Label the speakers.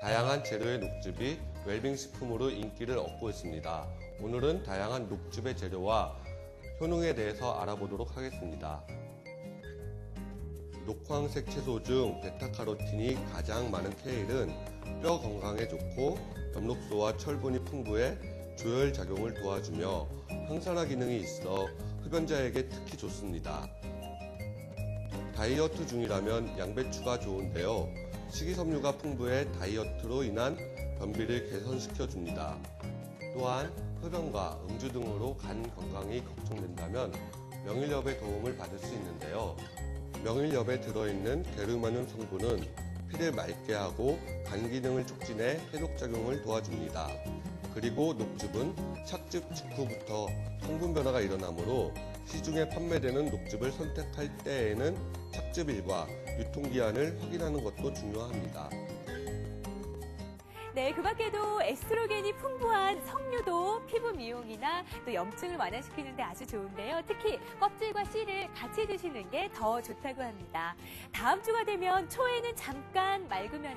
Speaker 1: 다양한 재료의 녹즙이 웰빙 식품으로 인기를 얻고 있습니다. 오늘은 다양한 녹즙의 재료와 효능에 대해서 알아보도록 하겠습니다. 녹황색 채소 중 베타카로틴이 가장 많은 케일은 뼈 건강에 좋고 엽록소와 철분이 풍부해 조혈 작용을 도와주며 항산화 기능이 있어 흡연자에게 특히 좋습니다. 다이어트 중이라면 양배추가 좋은데요. 식이섬유가 풍부해 다이어트로 인한 변비를 개선시켜 줍니다. 또한 흡연과 음주 등으로 간 건강이 걱정된다면 명일엽의 도움을 받을 수 있는데요. 명일엽에 들어있는 게르마늄 성분은 피를 맑게 하고 간 기능을 촉진해 해독 작용을 도와줍니다. 그리고 녹즙은 착즙 직후부터 성분 변화가 일어나므로 시중에 판매되는 녹즙을 선택할 때에는 착즙일과 유통기한을 확인하는 것도 중요합니다.
Speaker 2: 네, 그 밖에도 에스트로겐이 풍부한 석류도 피부 미용이나 또 염증을 완화시키는데 아주 좋은데요. 특히 껍질과 씨를 같이 드시는 게 더 좋다고 합니다. 다음 주가 되면 초에는 잠깐 맑으면서